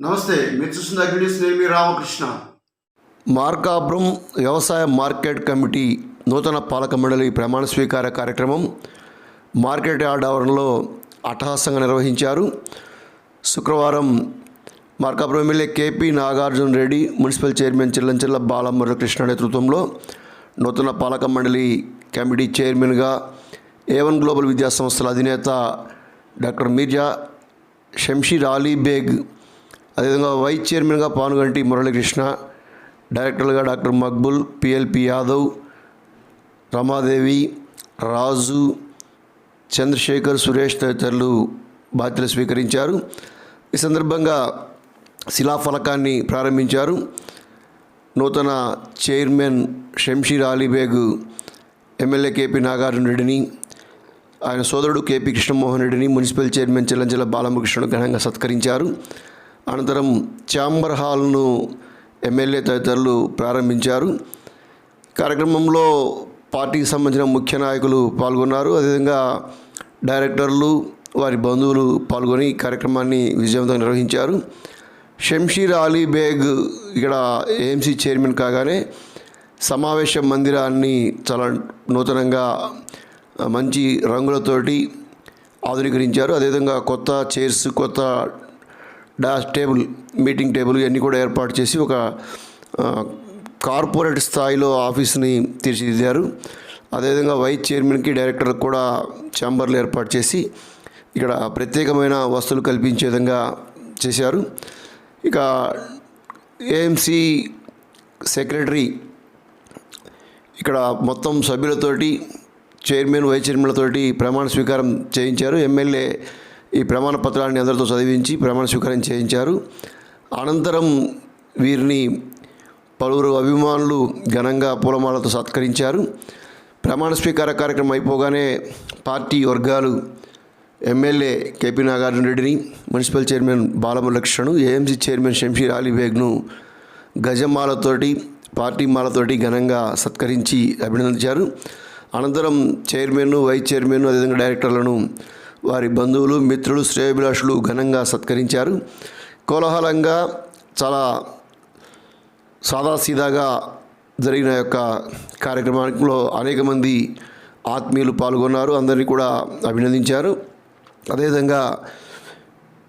నమస్తే మీరు చూస్తున్న అగ్నిస్ నేను మీ రామకృష్ణ. మార్కాపురం వ్యవసాయ మార్కెట్ కమిటీ నూతన పాలక మండలి ప్రమాణ స్వీకార కార్యక్రమం మార్కెట్ యార్డ్ ఆవరణలో అట్టహాసంగా నిర్వహించారు. శుక్రవారం Markapuram MLA KP Nagarjuna Reddy municipal chairman Chillamchella Balamuralikrishna నేతృత్వంలో నూతన పాలక మండలి కమిటీ చైర్మన్గా ఏవన్ గ్లోబల్ విద్యాసంస్థల అధినేత డాక్టర్ మీర్జా షంషీర్ అలీబేగ్ అదేవిధంగా వైస్ చైర్మన్గా పానుగంటి మురళీకృష్ణ డైరెక్టర్లుగా డాక్టర్ మక్బుల్ పిఎల్పి యాదవ్ రమాదేవి రాజు చంద్రశేఖర్ సురేష్ తదితరులు బాధ్యతలు స్వీకరించారు. ఈ సందర్భంగా శిలాఫలకాన్ని ప్రారంభించారు. నూతన chairman Shamsheer Ali Beg MLA KP Nagarjuna రెడ్డిని ఆయన సోదరుడు కేపీ కృష్ణమోహన్ రెడ్డిని మున్సిపల్ చైర్మన్ చెల్లంచెల బాలముకృష్ణను ఘనంగా సత్కరించారు. అనంతరం ఛాంబర్ హాల్ను ఎమ్మెల్యే తదితరులు ప్రారంభించారు. కార్యక్రమంలో పార్టీకి సంబంధించిన ముఖ్య నాయకులు పాల్గొన్నారు. అదేవిధంగా డైరెక్టర్లు వారి బంధువులు పాల్గొని కార్యక్రమాన్ని విజయవంతంగా నిర్వహించారు. షంషీర్ అలీ బేగ్ ఇక్కడ ఏఎంసీ చైర్మన్ కాగానే సమావేశ మందిరాన్ని చాలా నూతనంగా మంచి రంగులతోటి ఆధునీకరించారు. అదేవిధంగా కొత్త చైర్స్ కొత్త డాష్ టేబుల్ మీటింగ్ టేబుల్ ఇవన్నీ కూడా ఏర్పాటు చేసి ఒక కార్పొరేట్ స్థాయిలో ఆఫీస్ని తీర్చిదిద్దారు. అదేవిధంగా వైస్ చైర్మన్కి డైరెక్టర్కి కూడా ఛాంబర్లు ఏర్పాటు చేసి ఇక్కడ ప్రత్యేకమైన వసతులు కల్పించే విధంగా చేశారు. ఇక ఏఎంసీ సెక్రటరీ ఇక్కడ మొత్తం సభ్యులతోటి చైర్మన్ వైస్ చైర్మన్లతోటి ప్రమాణ స్వీకారం చేయించారు. ఎమ్మెల్యే ఈ ప్రమాణ పత్రాన్ని అందరితో చదివించి ప్రమాణ స్వీకారం చేయించారు. అనంతరం వీరిని పలువురు అభిమానులు ఘనంగా పూలమాలతో సత్కరించారు. ప్రమాణ స్వీకార కార్యక్రమం అయిపోగానే పార్టీ వర్గాలు ఎమ్మెల్యే కేపీ నాగార్జున రెడ్డిని municipal chairman Balamuralikrishna AMC chairman Shamsheer అలీబేగ్ను గజమాలతోటి పార్టీ మాలతోటి ఘనంగా సత్కరించి అభినందించారు. అనంతరం చైర్మన్ వైస్ చైర్మన్ అదేవిధంగా డైరెక్టర్లను వారి బంధువులు మిత్రులు శ్రేయభిలాషులు ఘనంగా సత్కరించారు. కోలాహలంగా చాలా సాదాసీదాగా జరిగిన యొక్క కార్యక్రమంలో అనేక మంది ఆత్మీయులు పాల్గొన్నారు. అందరినీ కూడా అభినందించారు. అదేవిధంగా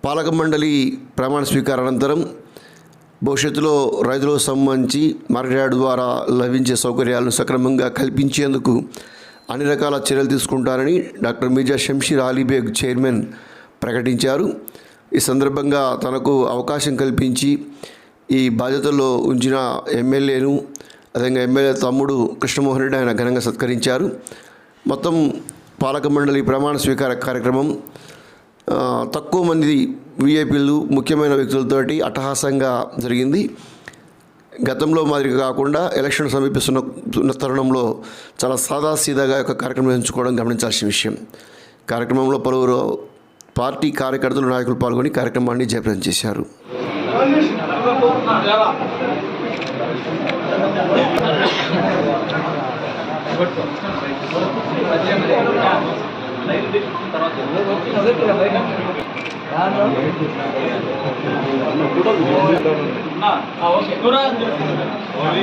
పాలక మండలి ప్రమాణ స్వీకార అనంతరం భవిష్యత్తులో రైతులకు సంబంధించి మార్కెట్ ద్వారా లభించే సౌకర్యాలను సక్రమంగా కల్పించేందుకు అన్ని రకాల చర్యలు తీసుకుంటారని డాక్టర్ మీర్జా షంషీర్ అలీబేగ్ చైర్మన్ ప్రకటించారు. ఈ సందర్భంగా తనకు అవకాశం కల్పించి ఈ బాధ్యతల్లో ఉంచిన ఎమ్మెల్యేను అదేవిధంగా ఎమ్మెల్యే తమ్ముడు కృష్ణమోహన్ రెడ్డి ఆయన ఘనంగా సత్కరించారు. మొత్తం పాలక మండలి ప్రమాణ స్వీకార కార్యక్రమం తక్కువ మంది విఐపీలు ముఖ్యమైన వ్యక్తులతోటి అట్టహాసంగా జరిగింది. గతంలో మాదిరిగా కాకుండా ఎలక్షన్ సమీపిస్తున్న తరుణంలో చాలా సాదాసీదాగా యొక్క కార్యక్రమం ఎంచుకోవడం గమనించాల్సిన విషయం. కార్యక్రమంలో పలువురు పార్టీ కార్యకర్తలు నాయకులు పాల్గొని కార్యక్రమాన్ని జయప్రదం చేశారు.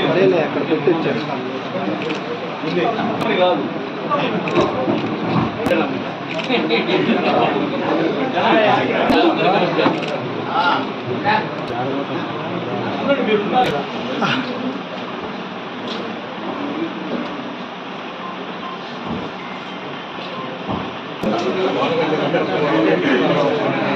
అదేలే అక్కడ పెట్టించారు కాదు Thank you.